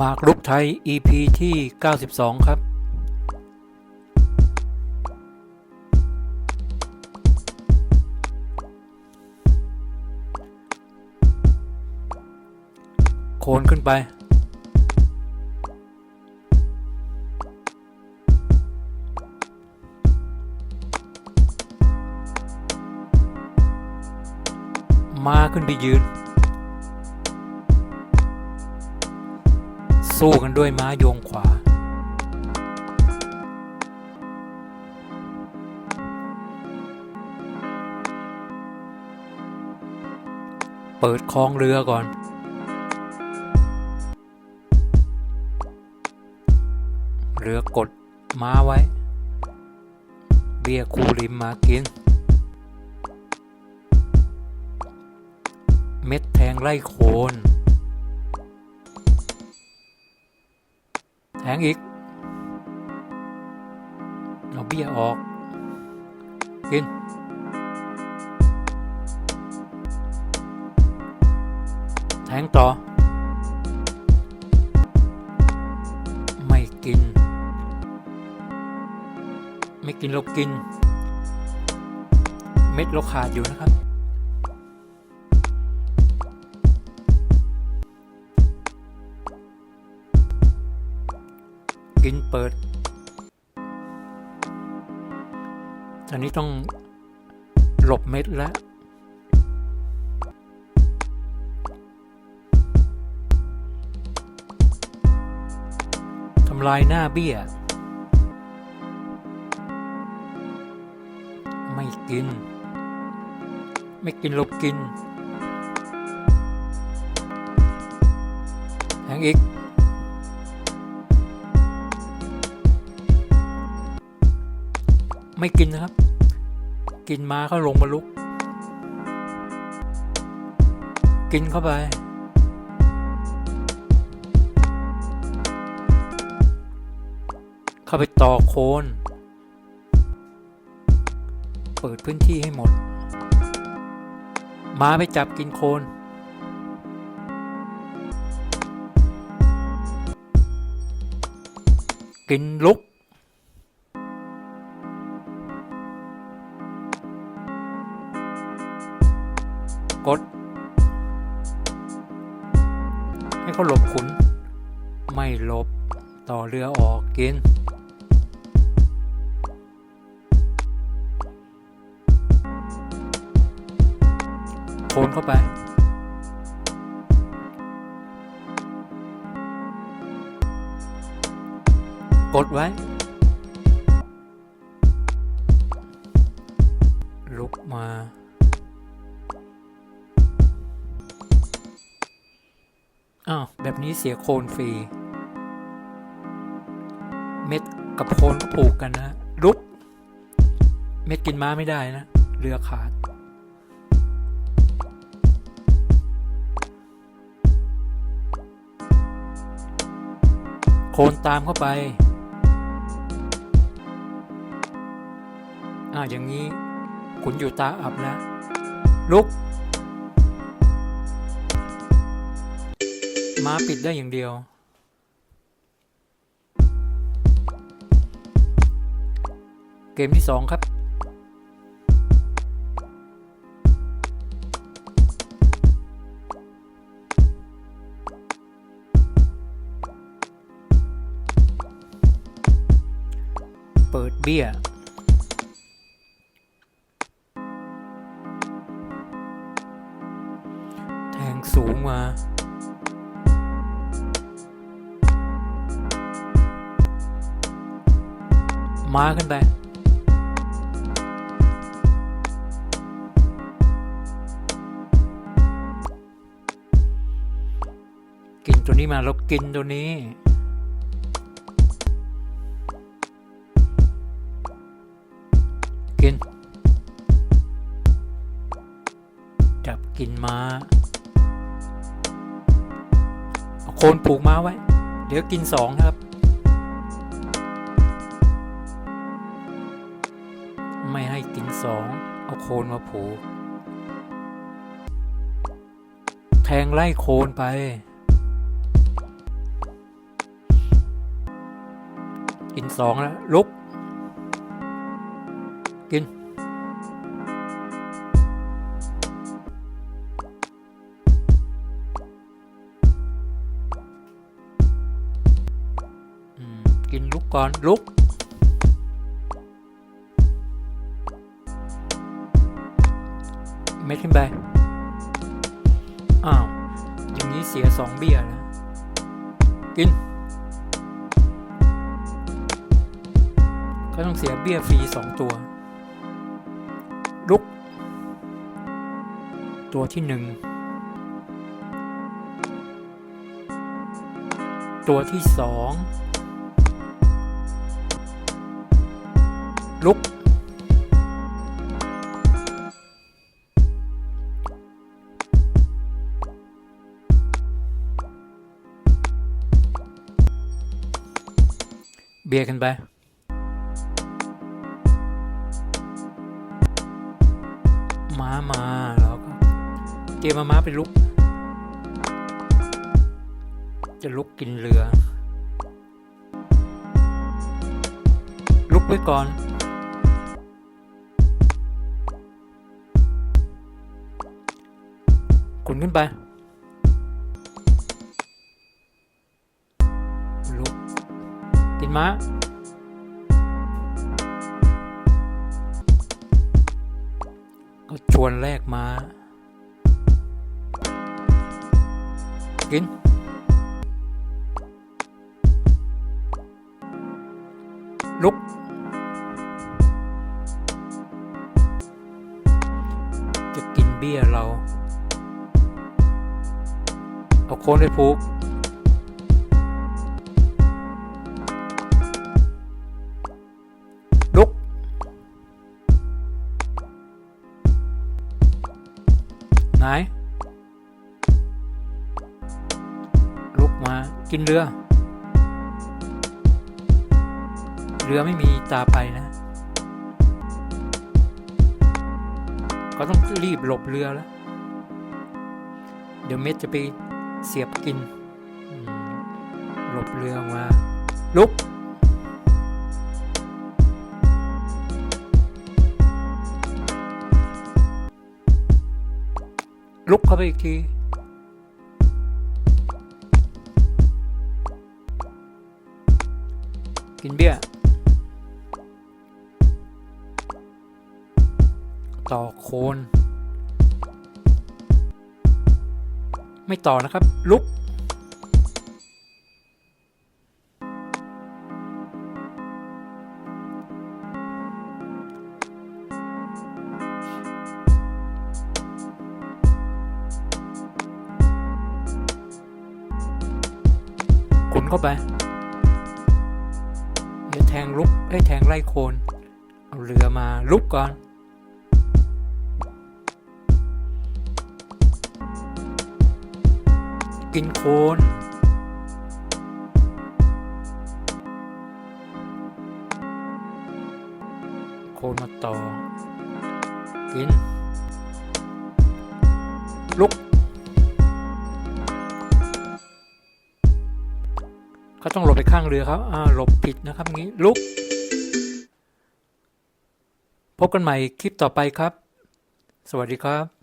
มากรุกไทย EP ที่ 92 ครับ โคนขึ้นไป มาขึ้นไปยืน สู้กันด้วยม้าโยงขวา เปิดคลองเรือก่อน เรือกดม้าไว้ เบียร์คูริมมากิน เม็ดแทงไล่โคน แทงอีก เอาเบี้ยออก กิน แทงต่อ ไม่กิน ไม่กินเรากิน เม็ดเราขาดอยู่นะครับ กินเปิด ตอนนี้ต้องหลบเม็ดแล้วทำลายหน้าเบี้ย ไม่กิน ไม่กินเรากินแทงอีก ไม่กินนะครับ กินมาเขาลงมาลุก กินเข้าไป เข้าไปต่อโคน เปิดพื้นที่ให้หมด มาไปจับกินโคนกินลุก กด ให้เขาหลบขุน ไม่หลบต่อเรือออกกินโคนเข้าไปกดไว้ ลุกมา อ้าวแบบนี้เสียโคนฟรี เม็ดกับโคนก็ผูกกันนะลุก เม็ดกินม้าไม่ได้นะ เรือขาด โคนตามเข้าไปอ่าอย่างนี้ขุนอยู่ตาอับแล้วลุก ม้าปิดได้อย่างเดียว เกมที่สองครับ เปิดเบี้ยแทงสูงมา มาขึ้นไปกินตัวนี้มาเรากินตัวนี้ กิน จับกินมาเอาโคนผูกม้าไว้ เดี๋ยวกินสองครับ กินสองเอาโคนมาผูก แทงไล่โคนไป กินสองแล้วลุก กิน กินลุกก่อนลุก เม็ดขึ้นไป อ้าว อย่างนี้เสียสองเบี้ยแล้วกิน ก็ต้องเสียเบี้ยฟรีสองตัว ลุก ตัวที่หนึ่ง ตัวที่สอง ลุก เบียร์กันไปม้ามาแล้วก็เตรียมมาม้าไปลุก จะลุกกินเรือ ลุกไว้ก่อนขุนขึ้นไปินม้า ก็ชวนแลกมากิน ลุก จะกินเบี้ยเรา เอาโคนไปผูก ไหน ลุกมากินเรือ เรือไม่มีตาไปนะ ก็ต้องรีบหลบเรือแล้ว เดี๋ยวเม็ดจะไปเสียบกิน หลบเรือมา ลุก ลุกเข้าไปอีกที กินเบี้ย ต่อโคน ไม่ต่อนะครับ ลุก เข้าไปเดี๋ยวแทงลุกไอ้ยแทงไล่โคน เอาเรือมาลุกก่อนกินโคนโคนมาต่อ กิน ลุก เขาต้องหลบไปข้างเรือครับอ่าหลบผิดนะครับงี้ลุก พบกันใหม่คลิปต่อไปครับ สวัสดีครับ